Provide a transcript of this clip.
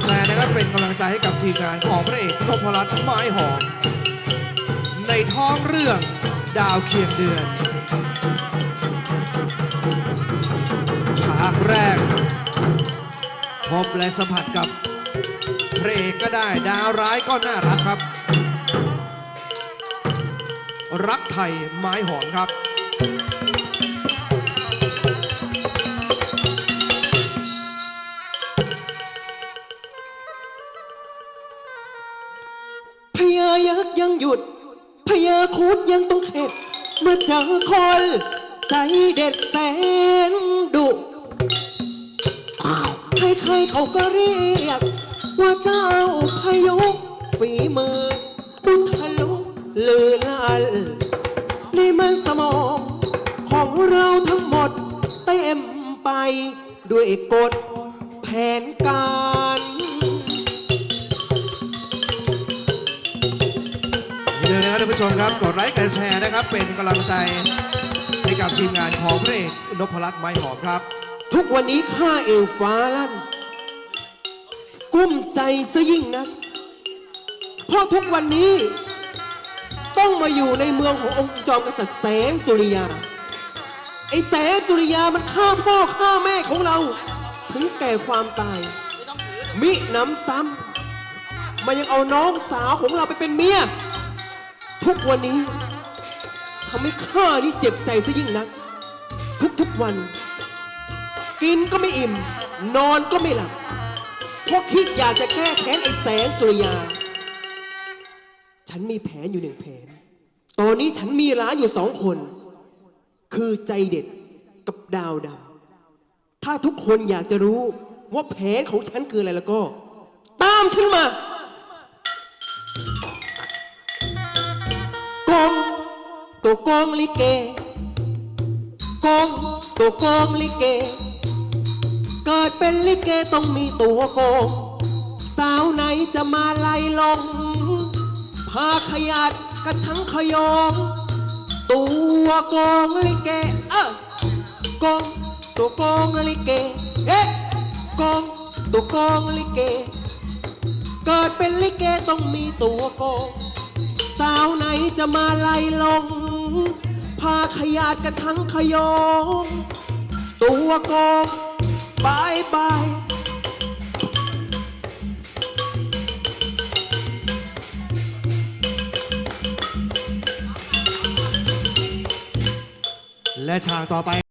ใจให้กับทีมงานของพระเอกนพรัตน์ไม้หอม ในท้องเรื่องดาวเคียงเดือนฉากแรก พบและสัมผัสกับพระเอกก็ได้ดาวร้ายก็น่ารักครับ รักไทยไม้หอมครับ ยักยังหยุดพญาครุดยังต้องเข็ดเมื่อเจอคนใจเด็ดแสนดุใครๆเขาก็เรียก ว่าเจ้าพายุฝีมือบุทะลุลือลันนี่มันสมองของเราทั้งหมด เต็มไปด้วยกฎแผนการ ผู้ชมครับกดไลค์กดแชร์นะครับ เป็นกำลังใจให้กับทีมงานของพระเอกนพรัตน์ไม้หอมครับ ทุกวันนี้ข้าเอวฟ้าลั่น กุ้มใจซะยิ่งนักเพราะทุกวันนี้ ต้องมาอยู่ในเมืองขององค์จอมกษัตริย์แสงสุริยา ไอ้แสงสุริยามันฆ่าพ่อฆ่าแม่ของเรา ถึงแก่ความตาย มิหน้ำซ้ำมันยังเอาน้องสาวของเราไปเป็นเมีย ทุกวันนี้ทำให้ข้านี่เจ็บใจซะยิ่งนัก ทุกๆวัน กินก็ไม่อิ่ม นอนก็ไม่หลับเพราะคิดอยากจะแก้แค้นไอ้แสงสุริยา ฉันมีแผนอยู่หนึ่งแผน ตอนนี้ฉันมีร้านอยู่สองคน คือใจเด็ดกับดาวดำถ้าทุกคนอยากจะรู้ว่าแผนของฉันคืออะไรแล้วก็ ตามฉันมา ตัวกองลิเกกองตัวกองลิเก เกิดเป็นลิเกต้องมีตัวโกง สาวไหนจะมาไล่ลงพาขยัดกันทั้งขยองตัวกองลิเก เออกองตัวกองลิเก เอ๊ะกองตัวกองลิเก เกิดเป็นลิเกต้องมีตัวโกงสาวไหนจะมาไล่ลง พาขยาดกันทั้งขยองตัวกงบายบายและฉากต่อไป